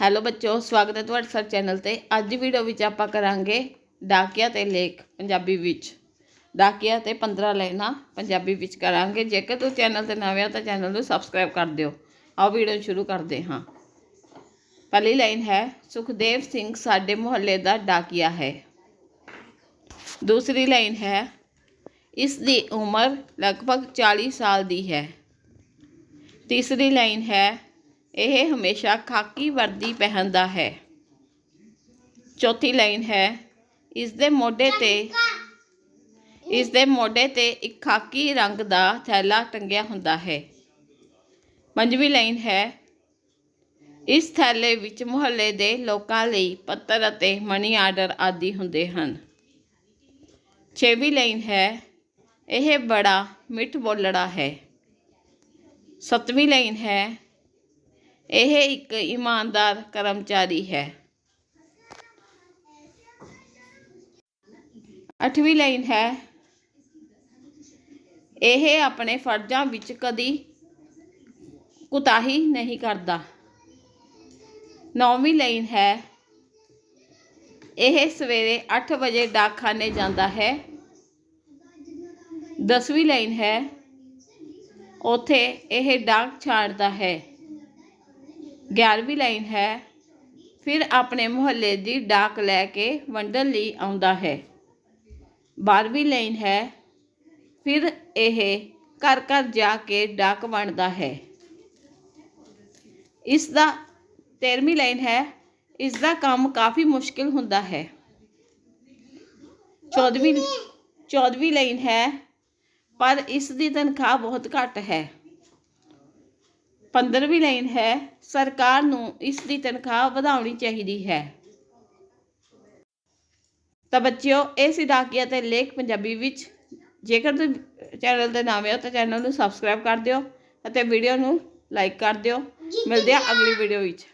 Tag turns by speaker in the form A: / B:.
A: Hello ਬੱਚੋ, ਸਵਾਗਤ ਹੈ ਤੁਹਾਡਾ ਸਾਡੇ ਚੈਨਲ ਤੇ। ਅੱਜ ਵੀਡੀਓ ਵਿੱਚ ਆਪਾਂ ਕਰਾਂਗੇ ਡਾਕੀਆ ਤੇ ਲੇਖ ਪੰਜਾਬੀ ਵਿੱਚ। ਡਾਕੀਆ ਤੇ 15 ਲਾਈਨਾਂ ਪੰਜਾਬੀ ਵਿੱਚ ਕਰਾਂਗੇ। ਜੇਕਰ ਤੁਸੀਂ ਚੈਨਲ ਤੇ ਨਵੇਂ ਹੋ ਤਾਂ ਚੈਨਲ ਨੂੰ ਸਬਸਕ੍ਰਾਈਬ ਕਰ ਦਿਓ। ਆਓ ਵੀਡੀਓ ਸ਼ੁਰੂ ਕਰਦੇ ਹਾਂ। ਪਹਿਲੀ ਲਾਈਨ ਹੈ, ਸੁਖਦੇਵ ਸਿੰਘ ਸਾਡੇ ਮੁਹੱਲੇ ਦਾ ਡਾਕੀਆ ਹੈ। ਦੂਸਰੀ ਲਾਈਨ ਹੈ, ਇਸ ਦੀ ਉਮਰ ਲਗਭਗ 40 ਸਾਲ ਦੀ ਹੈ। ਤੀਸਰੀ ਲਾਈਨ ਹੈ ਇਹ ਹਮੇਸ਼ਾ ਖਾਕੀ ਵਰਦੀ ਪਹਿਨਦਾ ਹੈ। ਚੌਥੀ ਲਾਈਨ ਹੈ। ਇਸ ਦੇ ਮੋਢੇ ਤੇ ਇਸ ਦੇ ਮੋਢੇ ਤੇ ਇੱਕ ਖਾਕੀ ਰੰਗ ਦਾ ਥੈਲਾ ਟੰਗਿਆ ਹੁੰਦਾ ਹੈ। ਪੰਜਵੀਂ ਲਾਈਨ ਹੈ। ਇਸ ਥੈਲੇ ਵਿੱਚ ਮੁਹੱਲੇ ਦੇ ਲੋਕਾਂ ਲਈ ਪੱਤਰ ਅਤੇ ਮਨੀ ਆਰਡਰ ਆਦਿ ਹੁੰਦੇ ਹਨ। ਛੇਵੀਂ ਲਾਈਨ ਹੈ। ਇਹ ਬੜਾ ਮਿੱਠ ਬੋਲੜਾ ਹੈ। ਸੱਤਵੀਂ ਲਾਈਨ ਹੈ। ਇਹ ਇੱਕ ਇਮਾਨਦਾਰ ਕਰਮਚਾਰੀ ਹੈ। ਅੱਠਵੀਂ ਲਾਈਨ ਹੈ। ਇਹ ਆਪਣੇ ਫਰਜ਼ਾਂ ਵਿੱਚ ਕਦੀ ਕੁਤਾਹੀ ਨਹੀਂ ਕਰਦਾ। ਨੌਵੀਂ ਲਾਈਨ ਹੈ। ਇਹ ਸਵੇਰੇ 8 ਵਜੇ ਡਾਕਖਾਨੇ ਜਾਂਦਾ ਹੈ। ਦਸਵੀਂ ਲਾਈਨ ਹੈ। ਉਥੇ ਇਹ ਡਾਕ ਛਾੜਦਾ ਹੈ। 11ਵੀਂ ਲਾਈਨ ਹੈ। ਫਿਰ ਆਪਣੇ ਮੁਹੱਲੇ ਦੀ ਡਾਕ ਲੈ ਕੇ ਵੰਡਣ ਲਈ ਆਉਂਦਾ ਹੈ। 12ਵੀਂ ਲਾਈਨ ਹੈ। ਫਿਰ ਇਹ ਘਰ ਘਰ ਜਾ ਕੇ ਡਾਕ ਵੰਡਦਾ ਹੈ। ਇਸ ਦਾ 13ਵੀਂ ਲਾਈਨ ਹੈ। ਇਸ ਦਾ ਕੰਮ ਕਾਫੀ ਮੁਸ਼ਕਿਲ ਹੁੰਦਾ ਹੈ। 14ਵੀਂ 14ਵੀਂ ਲਾਈਨ ਹੈ। ਪਰ ਇਸ ਦੀ ਤਨਖਾਹ ਬਹੁਤ ਘੱਟ ਹੈ। 15ਵੀਂ ਲਾਈਨ ਹੈ ਸਰਕਾਰ ਨੂੰ ਇਸ ਦੀ ਤਨਖਾਹ ਵਧਾਉਣੀ ਚਾਹੀਦੀ ਹੈ। ਤਾਂ ਬੱਚਿਓ ਇਹ ਸੀ ਡਾਕੀਆ ਤੇ ਲੇਖ ਪੰਜਾਬੀ ਵਿੱਚ ਜੇਕਰ ਤੁਸੀਂ ਚੈਨਲ ਦੇ ਨਵੇਂ ਹੋ ਤਾਂ ਚੈਨਲ ਨੂੰ ਸਬਸਕ੍ਰਾਈਬ ਕਰ ਦਿਓ ਅਤੇ ਵੀਡੀਓ ਨੂੰ ਲਾਈਕ ਕਰ ਦਿਓ। ਮਿਲਦੇ ਆ ਅਗਲੀ ਵੀਡੀਓ ਵਿੱਚ।